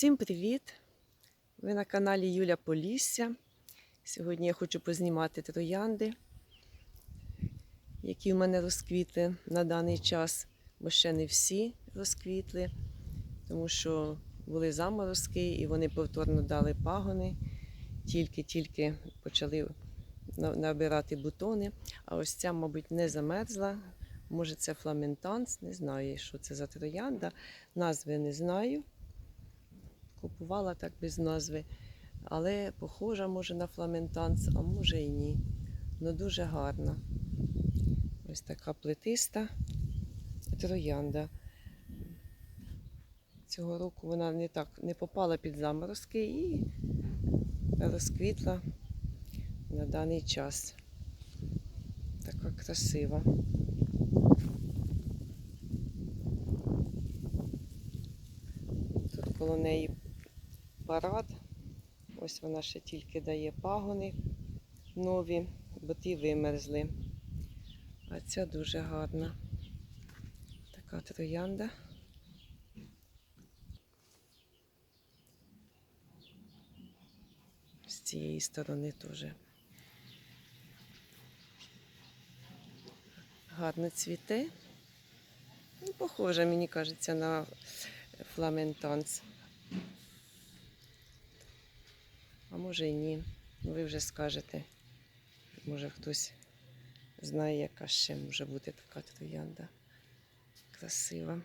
Всім привіт! Ви на каналі Юля Полісся. Сьогодні я хочу познімати троянди, які в мене розквітли на даний час, бо ще не всі розквітли, тому що були заморозки і вони повторно дали пагони, тільки-тільки почали набирати бутони. А ось ця, мабуть, не замерзла. Може, це фламентанс, не знаю, що це за троянда. Назви не знаю. Купувала так без назви. Але похожа може на фламентанс, а може і ні. Ну дуже гарна. Ось така плетиста троянда. Цього року вона не так не попала під заморозки і розквітла на даний час. Така красива. Тут коло неї парад. Ось вона ще тільки дає пагони нові, бо ті вимерзли. А ця дуже гарна. Така троянда. З цієї сторони теж. Гарно цвіте. Ну, похоже, мені кажеться, на фламентанс. А може і ні. Ви вже скажете. Може хтось знає, яка ще може бути така троянда. Красива.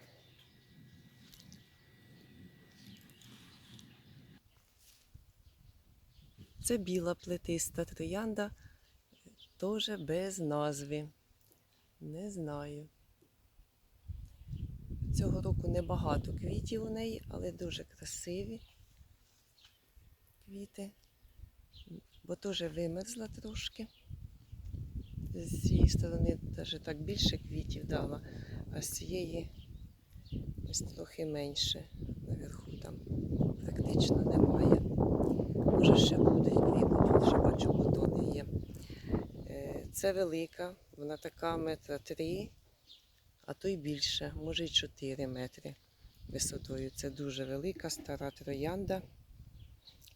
Це біла плетиста троянда, теж без назви. Не знаю. Цього року небагато квітів у неї, але дуже красиві квіти, бо теж вимерзла трошки. З цієї сторони навіть так більше квітів дала, а з цієї ось трохи менше. Наверху там практично немає. Може ще буде квітнуть, вже бачу бутони є. Е, Це велика, вона така метра три, а то й більше, може й 4 метри висотою. Це дуже велика, стара троянда.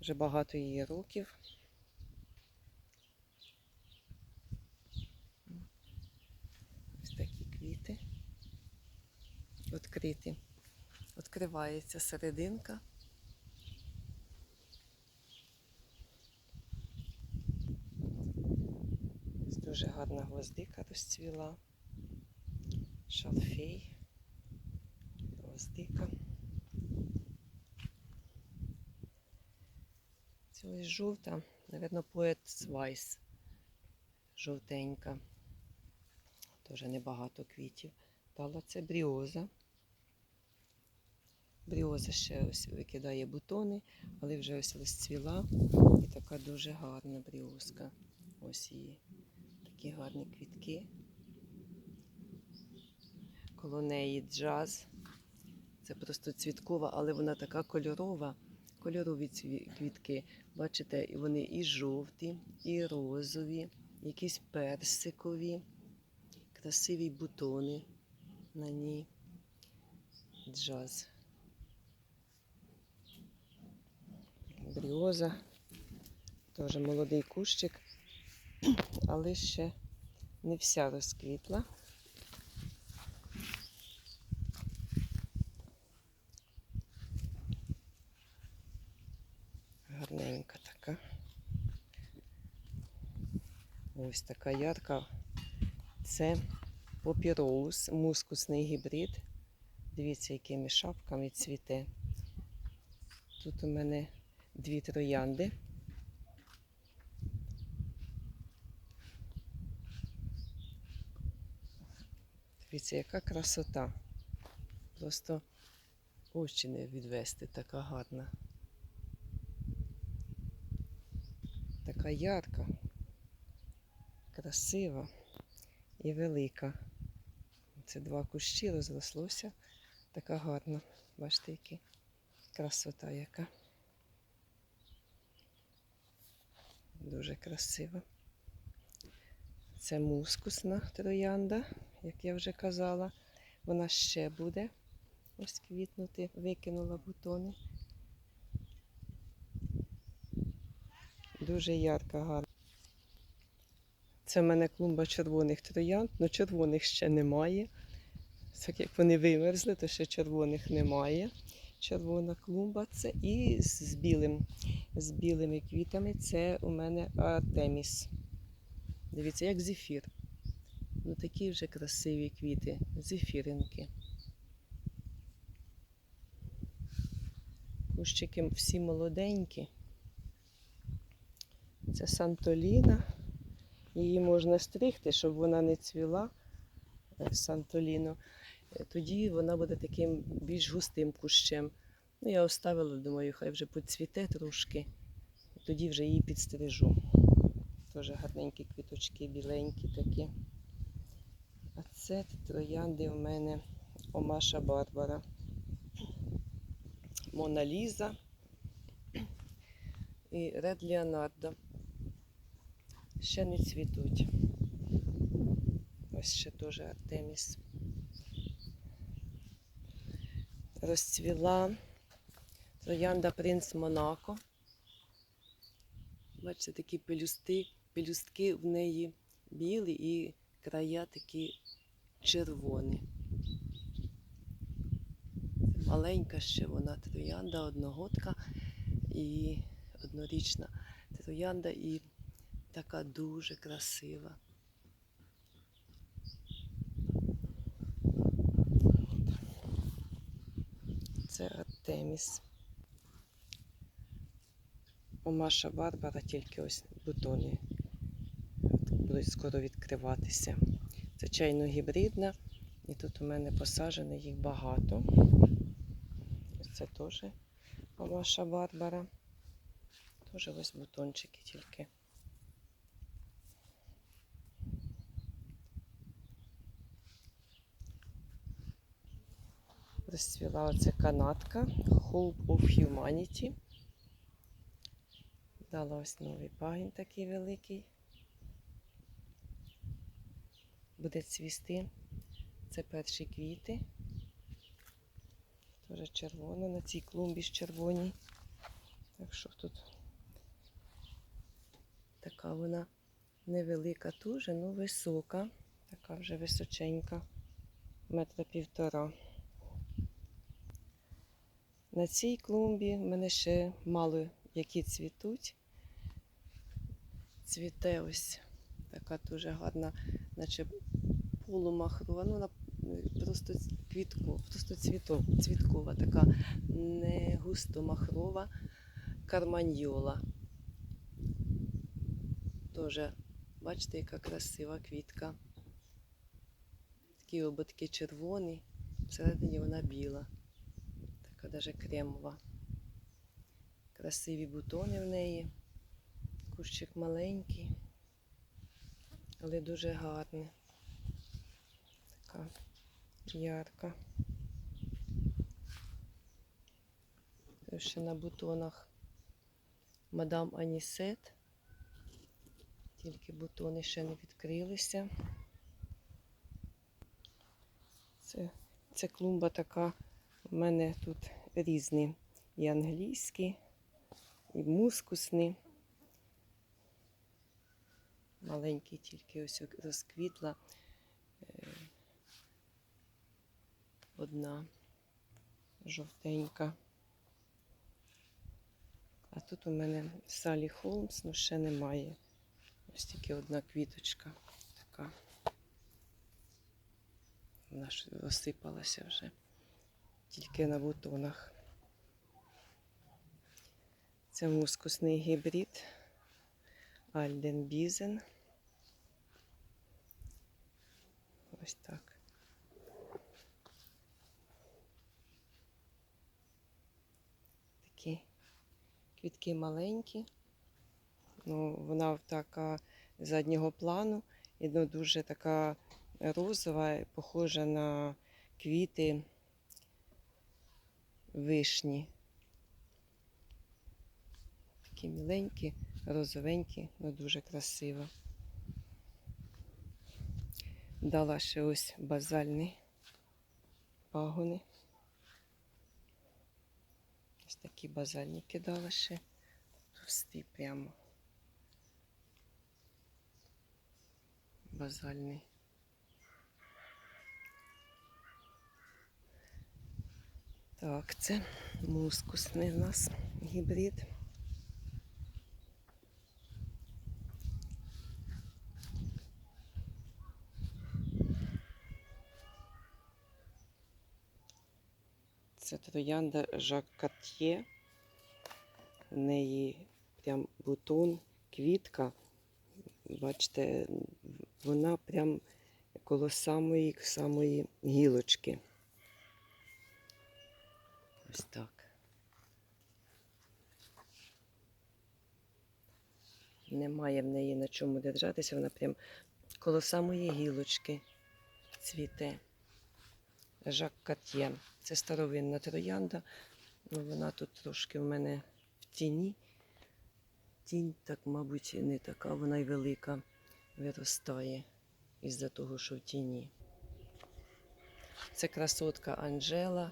Вже багато її років. Ось такі квіти. Відкриті. Відкривається серединка. Ось Дуже гарна гвоздика розцвіла. Шалфей. Гвоздика. Це ось жовта, напевно, поет Свайс. Жовтенька. Теж небагато квітів. Дала це бріоза. Бріоза ще ось викидає бутони, але вже ось розцвіла. І така дуже гарна бріозка. Ось її. Такі гарні квітки. Коло неї джаз. Це просто цвіткова, але вона така кольорова. Кольорові квітки. Бачите, вони і жовті, і розові, якісь персикові, красиві бутони на ній. Джаз. Бріоза. Теж молодий кущик, але ще не вся розквітла. Гарненька така. Ось така ярка. Це попіроус, мускусний гібрид. Дивіться, якими шапками цвіте. Тут у мене дві троянди. Дивіться, яка красота. Просто очі не відвести, така гарна. Така ярка, така сива і велика. Це два кущі розрослося. Така гарна. Бачите, які красота яка. Дуже красива. Це мускусна троянда, як я вже казала. Вона ще буде ось квітнути, викинула бутони. Дуже ярка, гарна. Це в мене клумба червоних троянд, але червоних ще немає. Так як вони вимерзли, то ще червоних немає. Червона клумба це і з з білим, з білими квітами це у мене Артеміс. Дивіться, як зефір. Ну такі вже красиві квіти, зефіринки. Кущики всі молоденькі. Це Сантоліна. Її можна стригти, щоб вона не цвіла. е, Сантоліно. Е, Тоді вона буде таким більш густим кущем. Ну, я оставила, думаю, хай вже поцвіте трошки. Тоді вже її підстрижу. Теж гарненькі квіточки, біленькі такі. А це троянди в мене Омаша Барбара. Мона Ліза і Ред Леонардо. Ще не цвітуть. Ось ще теж Артеміс. Розцвіла троянда принц Монако. Бачите, такі пелюсти, пелюстки в неї білі і края такі червоні. Маленька ще вона троянда, одногодка і однорічна троянда і така дуже красива. Це Артеміс. У Маша Барбара тільки ось бутони будуть скоро відкриватися. Це чайно-гібридна, і тут у мене посаджено їх багато. Це теж Маша Барбара. Теж ось бутончики тільки. Розцвіла оця канатка Hope of Humanity. Дала ось новий пагін такий великий. Буде цвісти. Це перші квіти. Теж червона, на цій клумбі ж червоній. Так що тут така вона невелика дуже, але висока. Така вже височенька, метра півтора. На цій клумбі в мене ще мало які цвітуть. Цвіте ось така дуже гарна, наче полумахрова, ну вона просто квітко, просто цвіток, цвіткова, така не густо махрова карманьола. Тоже, бачите, яка красива квітка. Такі ободки червоні, всередині вона біла така даже кремова. Красиві бутони в неї. Кущик маленький, але дуже гарний. Така ярка. Ще на бутонах мадам Анісет. Тільки бутони ще не відкрилися. Це, це клумба така. У мене тут різні і англійські, і мускусні. Маленький тільки ось розквітла е, одна жовтенька. А тут у мене Салі Холмс, ну ще немає. Ось тільки одна квіточка така. Вона ж розсипалася вже тільки на бутонах. Це мускусний гібрид Альден Бізен. Ось так. Такі квітки маленькі. Ну, вона така заднього плану, і ну, дуже така розова, похожа на квіти вишні. Такі міленькі, розовенькі, але дуже красиво. Дала ще ось базальні пагони. Ось такі базальні кидала ще товсті прямо. Базальний. Так, це мускусний в нас гібрид. Це троянда Жак Карт'є. В неї прям бутон, квітка. Бачите, вона прям коло самої самої гілочки. Ось так. Немає в неї на чому держатися, вона прям коло самої гілочки цвіте. Жак Кат'є. Це старовинна троянда. Ну, вона тут трошки в мене в тіні. Тінь, так, мабуть, не така, вона й велика виростає із-за того, що в тіні. Це красотка Анжела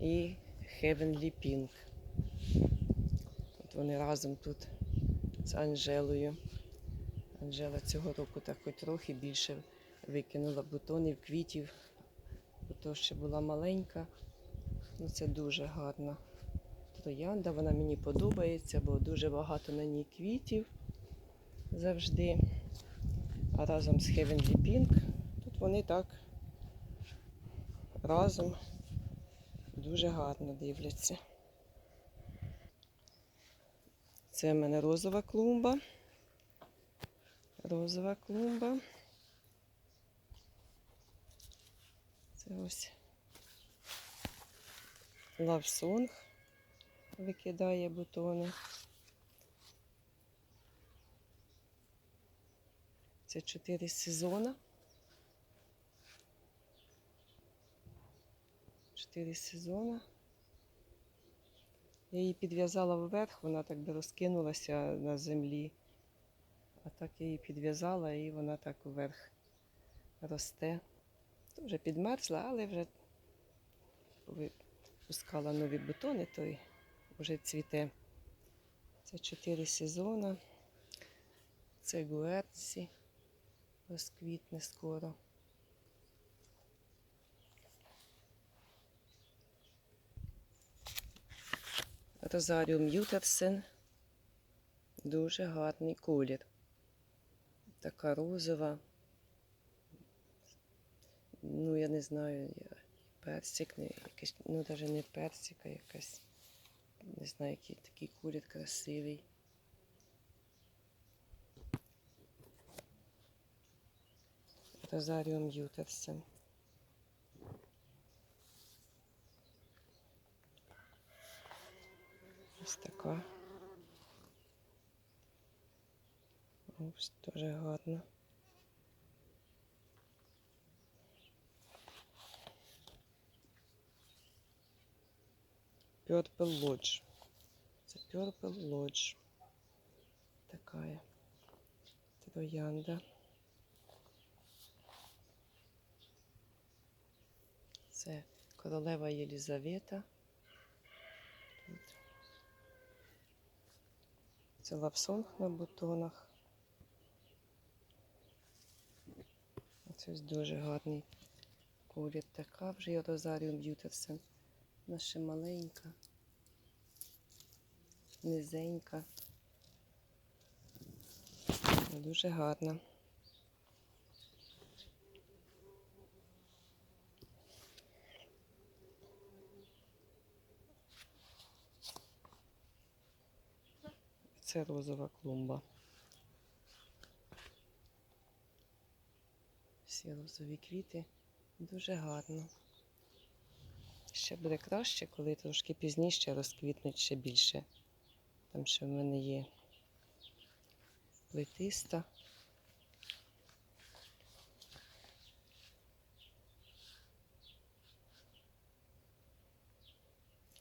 і Heavenly Pink. От вони разом тут з Анжелою. Анжела цього року так хоч трохи більше викинула бутонів, квітів, бо то ще була маленька. Ну, це дуже гарна троянда. Вона мені подобається, бо дуже багато на ній квітів завжди. А разом з Heavenly Pink тут вони так разом Дуже гарно дивляться. Це в мене розова клумба. Розова клумба. Це ось лавсонг викидає бутони. Це чотири сезони. 4 сезони. Я її підв'язала вверх, вона так би розкинулася на землі. А так я її підв'язала і вона так вверх росте. То вже підмерзла, але вже пускала нові бутони, то й вже цвіте. Це чотири сезони. Це гуерці розквітне скоро. Розаріум Ютерсен. Дуже гарний колір. Така розова. Ну, я не знаю, персик, не, якийсь, ну навіть не персик, а якась. Не знаю, який такий колір красивий. Розаріум Ютерсен. Ось така. Ось дуже гарно. Purple Lodge. Це Purple Lodge. Такая троянда. Це королева Єлізавета. Це лапсонг на бутонах. Це ось дуже гарний колір. Така вже є Розаріум Б'ютерсен. Вона ще маленька, низенька. Дуже гарна. Це розова клумба. Всі розові квіти. Дуже гарно. Ще буде краще, коли трошки пізніше розквітнуть ще більше. Там ще в мене є плетиста.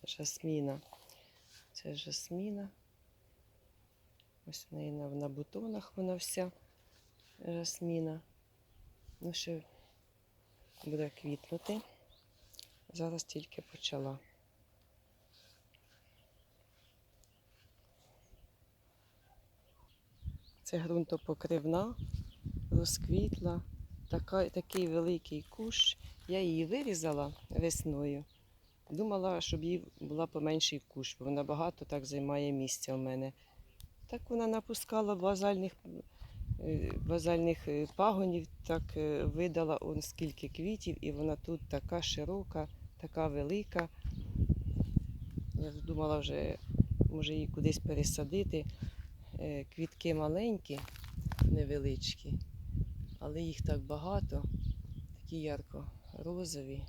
Жасміна. Це жасміна. Ось в неї на, на бутонах вона вся жасміна. Ну, ще буде квітнути. Зараз тільки почала. Це ґрунтопокривна, розквітла. Така, такий великий кущ. Я її вирізала весною. Думала, щоб їй була поменший кущ, бо вона багато так займає місця в мене. Так вона напускала базальних, е, базальних е, пагонів, так е, видала он скільки квітів, і вона тут така широка, така велика. Я думала вже, може її кудись пересадити. Квітки маленькі, невеличкі, але їх так багато, такі ярко-розові.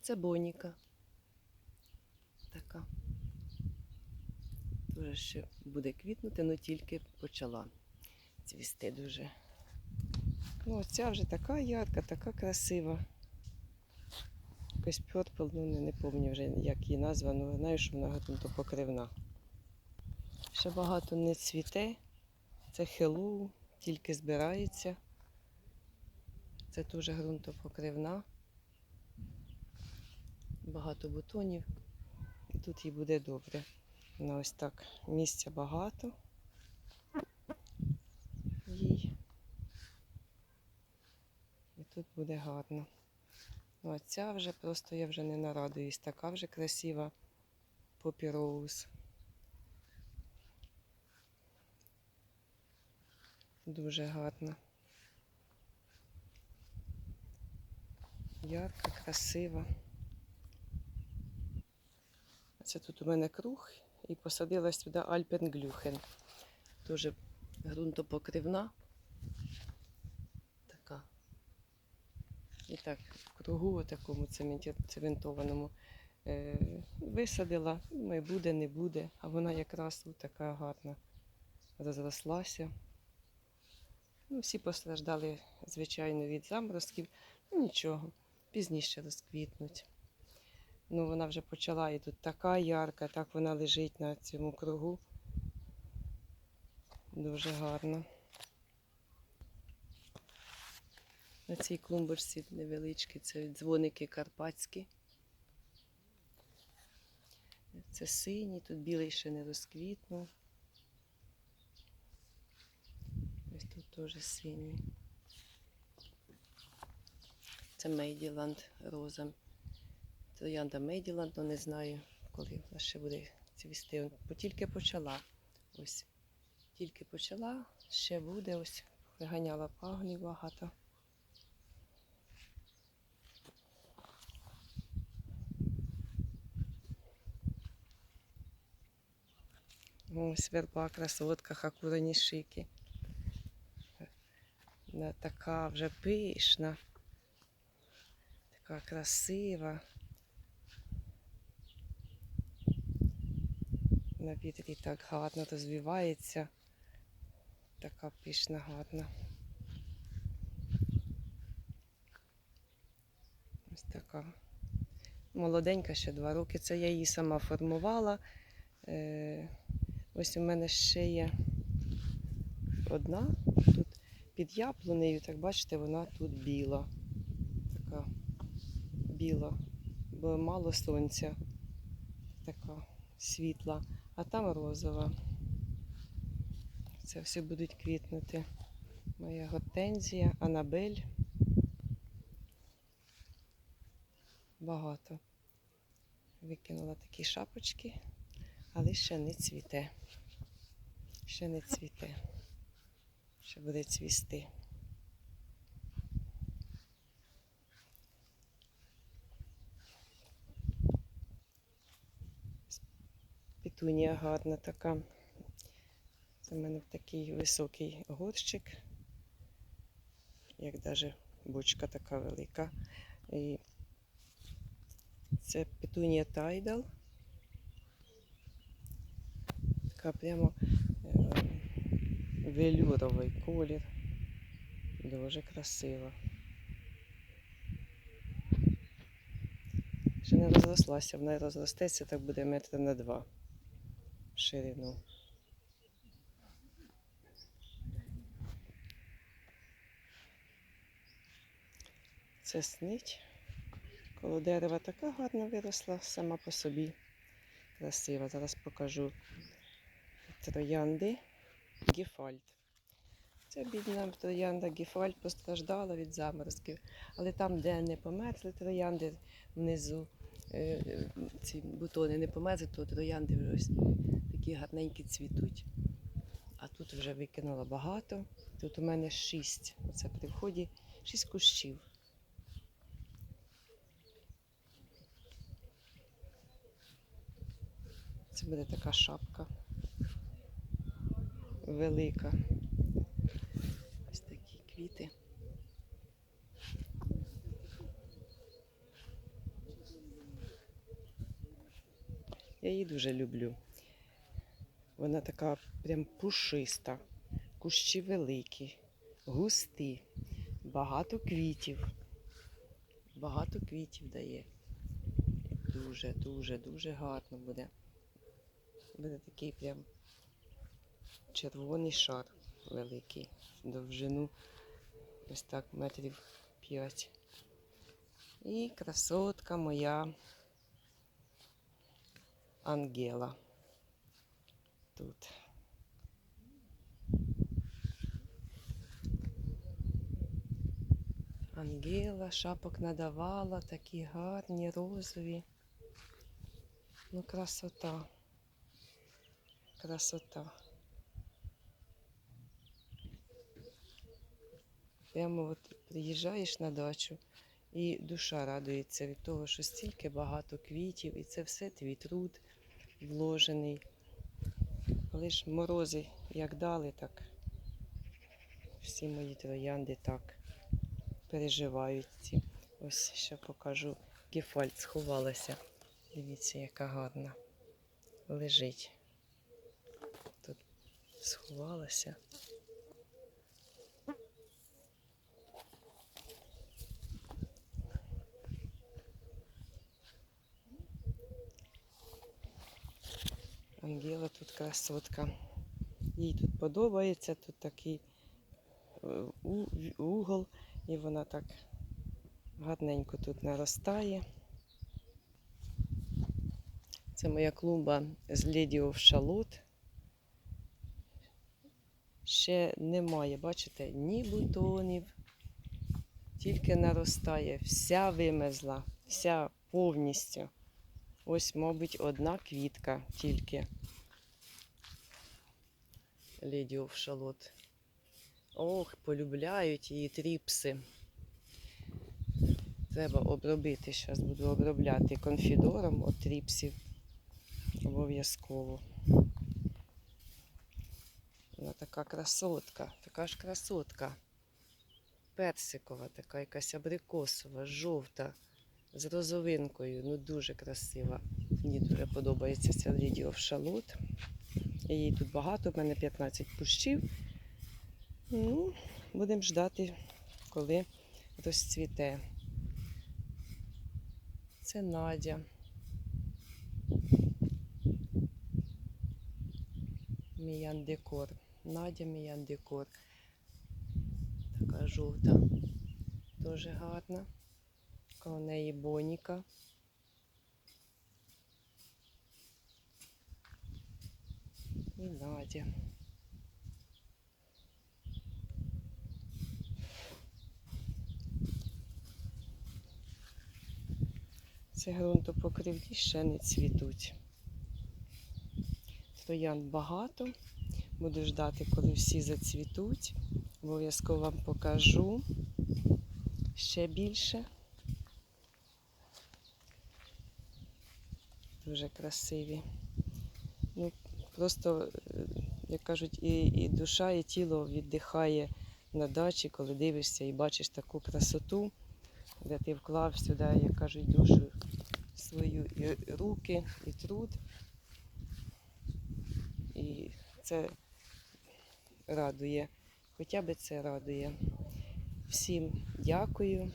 Це боніка. Така. Дуже ще буде квітнути, але тільки почала цвісти дуже. Ну, ця вже така ярка, така красива. Якось пьорпл, ну не, пам'ятаю вже, як її назва, але знаю, що вона ґрунтопокривна. Ще багато не цвіте. Це хеллоу, тільки збирається. Це теж ґрунтопокривна. Багато бутонів. І тут їй буде добре. Вона ось так. Місця багато. Їй. І тут буде гарно. Ну, а ця вже просто я вже не нарадуюсь. Така вже красива Rose. Дуже гарна. Ярка, красива. Це тут у мене круг і посадила сюди Альпенглюхен. Дуже ґрунтопокривна. Така. І так, в кругу такому цементованому е, висадила. Думаю, буде, не буде. А вона якраз така гарна розрослася. Ну, всі постраждали, звичайно, від заморозків. Ну нічого, пізніше розквітнуть. Ну, вона вже почала і тут така ярка, так вона лежить на цьому кругу. Дуже гарно. На цій клумбочці невеличкі, це дзвоники карпатські. Це синій, тут білий ще не розквітнув. Ось тут теж синій. Це Мейділанд роза. Троянда Мейділанд, але не знаю, коли вона ще буде цвісти. Бо тільки почала. Ось. Тільки почала, ще буде ось. Виганяла пагонів багато. Ось верба, красотка, хакурані шики. Вона така вже пишна, така красива. На вітрі так гарно розвивається. Така пишна, гарна. Ось така. Молоденька ще два роки. Це я її сама формувала. Е, Ось у мене ще є одна тут під яблунею, так бачите, вона тут біла. Така біла, бо мало сонця, така світла, а там розова. Це все будуть квітнути. Моя гортензія, Анабель. Багато. Викинула такі шапочки, але ще не цвіте. Ще не цвіте. Ще буде цвісти. Петунія гарна така. Це в мене такий високий горщик, як навіть бочка така велика. І це петунія Тайдал. Така прямо е, велюровий колір. Дуже красиво. Ще не розрослася, вона розростеться, так буде метра на два ширину. Це снить. Коло дерева така гарно виросла сама по собі. Красива. Зараз покажу троянди Гефальд. Це бідна троянда Гефальд постраждала від заморозків. Але там, де не померзли троянди внизу, е, е, ці бутони не померзли, то троянди такі гарненькі цвітуть. А тут вже викинула багато. Тут у мене шість. Оце при вході шість кущів. Це буде така шапка. Велика. Ось такі квіти. Я її дуже люблю. Вона така прям пушиста, кущі великі, густі, багато квітів. Багато квітів дає. Дуже, дуже, дуже гарно буде. Буде такий прям червоний шар великий, довжину ось так метрів 5. І красотка моя Ангела. Тут. Ангела шапок надавала, такі гарні, розові. Ну, красота. Красота. Прямо от приїжджаєш на дачу і душа радується від того, що стільки багато квітів, і це все твій труд вложений. Коли ж морози як дали, так всі мої троянди так переживають ці. Ось ще покажу. Гефальт сховалася. Дивіться, яка гарна. Лежить. Тут сховалася. Ангела тут красотка. Їй тут подобається, тут такий е, угол, і вона так гарненько тут наростає. Це моя клумба з Lady of Шалот. Ще немає, бачите, ні бутонів, тільки наростає, вся вимезла, вся повністю. Ось, мабуть, одна квітка тільки. Lady of Шалот. Ох, полюбляють її тріпси. Треба обробити. Зараз буду обробляти конфідором от тріпсів. Обов'язково. Вона така красотка, така ж красотка. Персикова, така якась абрикосова, жовта, з розовинкою. Ну дуже красива. Мені дуже подобається ця of Шалот. Її тут багато, в мене 15 кущів. Ну, будемо ждати, коли розцвіте. Це Надя. Міян декор. Надя Міян декор. Така жовта. Дуже гарна. Коло неї боніка. І Надя. Це ґрунтопокривні ще не цвітуть. Троянд багато. Буду ждати, коли всі зацвітуть. Обов'язково вам покажу ще більше. Дуже красиві. Ну, просто, е, як кажуть, і, і душа, і тіло віддихає на дачі, коли дивишся і бачиш таку красоту, де ти вклав сюди, як кажуть, душу свою і руки, і труд. І це радує. Хоча б це радує. Всім дякую.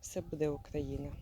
Все буде Україна.